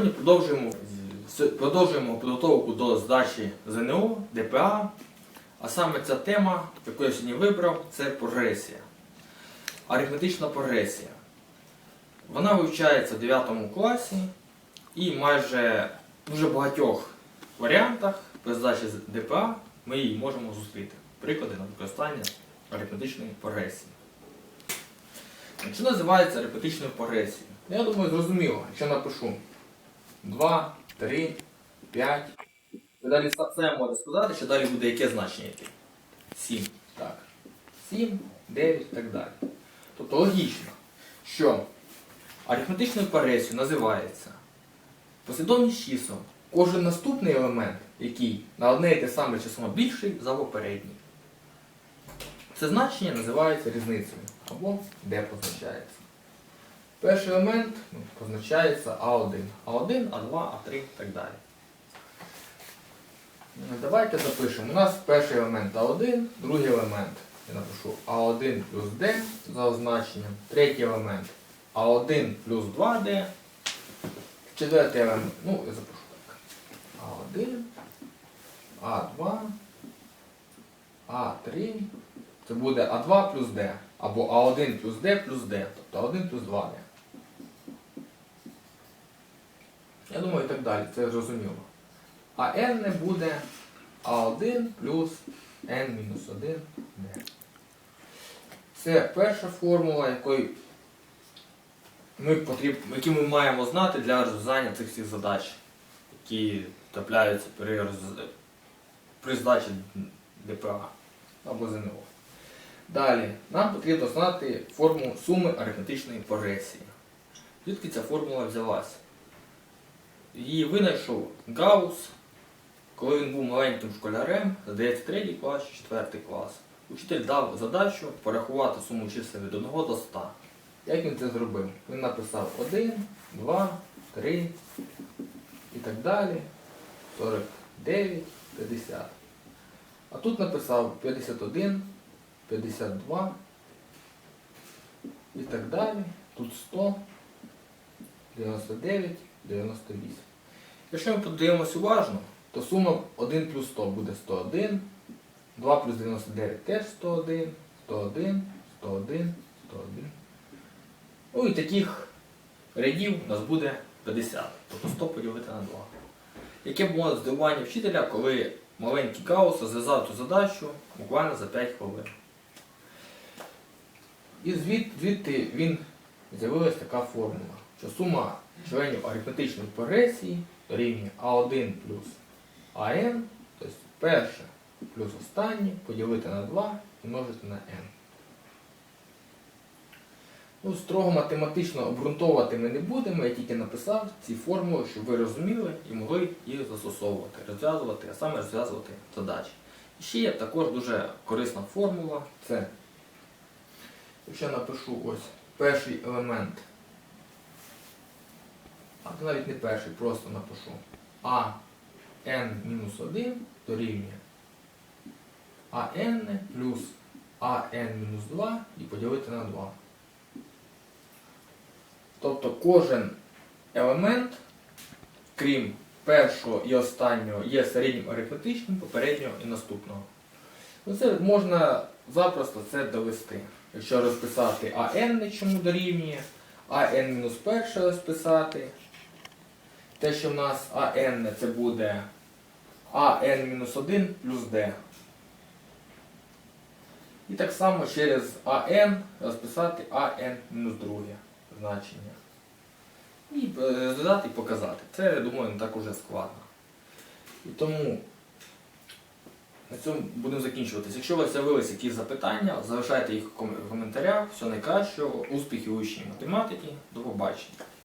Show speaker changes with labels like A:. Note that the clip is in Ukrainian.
A: Сьогодні продовжуємо, продовжуємо підготовку до здачі ЗНО, ДПА. А саме ця тема, яку я сьогодні вибрав, це прогресія. Арифметична прогресія. Вона вивчається в 9 класі і майже в дуже багатьох варіантах при здачі ДПА ми її можемо зустріти. Приклади на використання арифметичної прогресії. Що називається арифметичною прогресією? Ну, Я думаю, зрозуміло, якщо напишу 2, 3, 5. Ви далі са- самі можете сказати, що далі буде яке значення йти? 7. Так. 7, 9 і так далі. Тобто логічно, що арифметичною прогресією називається послідовність чисел. Кожен наступний елемент, який на одне і те саме число більший за попередній. Це значення називається різницею або де позначається. Перший елемент ну, позначається А1, А1, А2, А3 і так далі. Ну, Давайте запишемо. У нас перший елемент А1, другий елемент. Я напишу А1 плюс D за означенням. Третій елемент А1 плюс 2D. Четвертий елемент, ну, я запишу так. А1, А2, А3. Це буде А2 плюс D. Або А1 плюс D плюс D. Тобто А1 плюс 2D. Я думаю, і так далі, це зрозуміло. А n не буде А1 плюс n мінус 1 d. Це перша формула, якої ми потріб... які ми маємо знати для розв'язання цих всіх задач, які трапляються при, роз... при здачі ДПА або ЗНО. Далі, нам потрібно знати формулу суми арифметичної прогресії. Звідки ця формула взялася? Її винайшов Гаус, коли він був маленьким школярем, здається, третій клас чи четвертий клас. Учитель дав задачу порахувати суму чисел від 1 до 100. Як він це зробив? Він написав 1, 2, 3 і так далі. 49, 50. А тут написав 51, 52 і так далі. Тут 100, 99, 98. Якщо ми подивимося уважно, то сума 1 плюс 100 буде 101, 2 плюс 99 теж 101, 101, 101, 101. Ну і таких рядів у нас буде 50, тобто 100 поділити на 2. Яке було здивування вчителя, коли маленький Гаус розв'язав цю задачу буквально за 5 хвилин. І звід, звідти він з'явилася така формула, що сума членів арифметичної прогресії дорівнює А1 плюс АН, тобто перше плюс останнє поділити на 2 і множити на n. Ну, строго математично обґрунтовувати ми не будемо, я тільки написав ці формули, щоб ви розуміли і могли їх застосовувати, розв'язувати, а саме розв'язувати задачі. І ще є також дуже корисна формула. Це, якщо я напишу ось перший елемент, а навіть не перший, просто напишу а n-1 дорівнює АН плюс АН-2 і поділити на 2. Тобто кожен елемент, крім першого і останнього, є середнім арифметичним, попереднього і наступного. Ну, Це можна запросто це довести. Якщо розписати АН чому дорівнює, мінус перше розписати. Те, що в нас АН це буде АН-1 плюс D. І так само через АН розписати АН-2 значення. І е, додати і показати. Це, я думаю, не так уже складно. І тому на цьому будемо закінчуватися. Якщо у вас з'явилися якісь запитання, залишайте їх в коментарях. Все найкращого, успіхів у учній математики. До побачення.